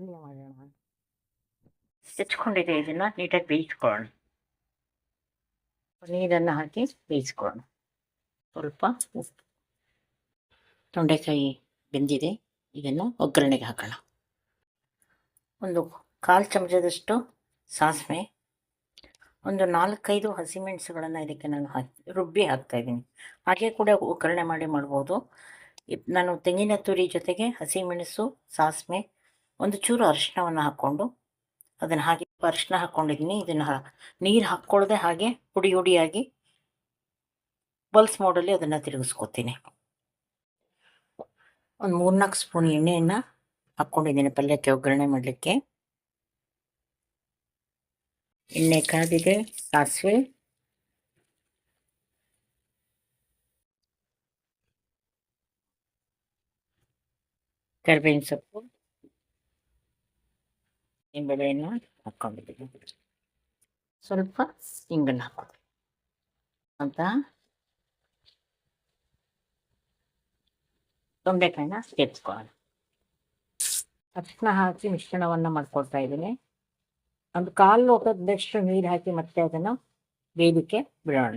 ಪಲ್ಯ ಮಾಡೋಣ. ಹೆಚ್ಕೊಂಡಿದೆ ಇದನ್ನು ನೀಟಾಗಿ ಬೇಯಿಸ್ಕೊಳ್ಳೋಣ. ನೀರನ್ನು ಹಾಕಿ ಬೇಯಿಸ್ಕೊಳ್ಳೋಣ. ಸ್ವಲ್ಪ ಉಪ್ಪು. ತೊಂಡೆಕಾಯಿ ಬೆಂದಿದೆ. ಇದನ್ನು ಒಗ್ಗರಣೆಗೆ ಹಾಕೋಣ. ಒಂದು ಕಾಲು ಚಮಚದಷ್ಟು ಸಾಸಿವೆ. ಒಂದು ನಾಲ್ಕೈದು ಹಸಿಮೆಣಸುಗಳನ್ನು ಇದಕ್ಕೆ ನಾನು ಹಾಕಿ ರುಬ್ಬಿ ಹಾಕ್ತಾ ಇದ್ದೀನಿ. ಹಾಗೆ ಕೂಡ ಒಗ್ಗರಣೆ ಮಾಡಿ ಮಾಡ್ಬೋದು. ನಾನು ತೆಂಗಿನ ತುರಿ ಜೊತೆಗೆ ಹಸಿಮೆಣಸು ಸಾಸಿವೆ ಒಂದು ಚೂರು ಅರಿಶಿಣವನ್ನು ಹಾಕ್ಕೊಂಡು ಅದನ್ನು ಹಾಗೆ ಅರಿಶಿನ ಹಾಕ್ಕೊಂಡಿದ್ದೀನಿ ಇದನ್ನು ನೀರು ಹಾಕ್ಕೊಳ್ಳದೆ ಹಾಗೆ ಪುಡಿ ಹುಡಿಯಾಗಿ ಬಲ್ಸ್ ಮೋಡಲ್ಲಿ ಅದನ್ನು ತಿರುಗಿಸ್ಕೊತೀನಿ. ಒಂದು ಮೂರ್ನಾಲ್ಕು ಸ್ಪೂನ್ ಎಣ್ಣೆಯನ್ನು ಹಾಕ್ಕೊಂಡಿದ್ದೀನಿ ಪಲ್ಯಕ್ಕೆ ಒಗ್ಗರಣೆ ಮಾಡಲಿಕ್ಕೆ. ಎಣ್ಣೆ ಕಾದಿದೆ, ಸಾಸಿವೆ. ಕರ್ಬೇವಿನ ಸೊಪ್ಪು. ಬೆಳೆಯನ್ನು ಹಾಕ್ಕೊಂಡಿದ್ದೀವಿ ಸ್ವಲ್ಪ ಇಂಗನ್ನು ಹಾಕೋದು. ಅಂತ. ತೊಂಡೆಕಾಯಿನ ಸೇರಿಸ್ಕೊಳ್ಳೋಣ. ಅರ್ಶಿನ ಹಾಕಿ ಮಿಶ್ರಣವನ್ನು ಮಾಡ್ಕೊಳ್ತಾ ಇದ್ದೀನಿ. ಒಂದು ಕಾಲು ಲೋಟದಷ್ಟು ನೀರು ಹಾಕಿ ಮತ್ತೆ ಅದನ್ನು ಬೇಯಲಿಕ್ಕೆ ಬಿಡೋಣ.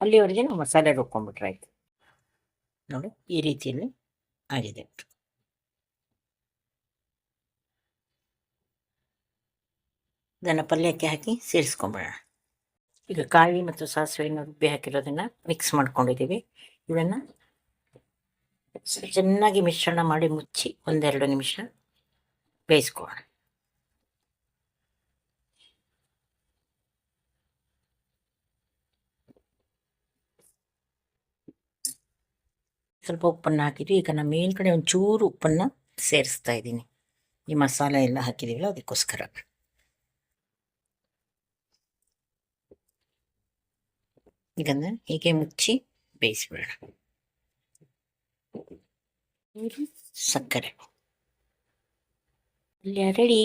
ಅಲ್ಲಿವರೆಗೆ ನಾವು ಮಸಾಲೆ ರುಬ್ಕೊಂಡ್ಬಿಟ್ರೆ ಆಯ್ತು. ನೋಡಿ, ಈ ರೀತಿಯಲ್ಲಿ ಆಗಿದೆ. ಇದನ್ನು ಪಲ್ಯಕ್ಕೆ ಹಾಕಿ ಸೇರಿಸ್ಕೊಂಬಿಡೋಣ ಈಗ ಕಾಯಿ ಮತ್ತು ಸಾಸಿವೆಯನ್ನು ರುಬ್ಬಿ ಹಾಕಿರೋದನ್ನು ಮಿಕ್ಸ್ ಮಾಡ್ಕೊಂಡಿದ್ದೀವಿ ಇದನ್ನು ಚೆನ್ನಾಗಿ ಮಿಶ್ರಣ ಮಾಡಿ ಮುಚ್ಚಿ ಒಂದೆರಡು ನಿಮಿಷ ಬೇಯಿಸ್ಕೊಳ್ಳೋಣ. ಸ್ವಲ್ಪ ಉಪ್ಪನ್ನು ಹಾಕಿದ್ವಿ. ಈಗ ನಾನು ಮೇಲ್ಗಡೆ ಒಂದು ಚೂರು ಉಪ್ಪನ್ನು ಸೇರಿಸ್ತಾ ಇದ್ದೀನಿ. ಈ ಮಸಾಲೆ ಎಲ್ಲ ಹಾಕಿದೀವಿ ಅದಕ್ಕೋಸ್ಕರ. ಇದನ್ನು ಹೀಗೆ ಮುಚ್ಚಿ ಬೇಯಿಸ್ಬಿಡೋಣ ಸಕ್ಕರೆ ರೆಡಿ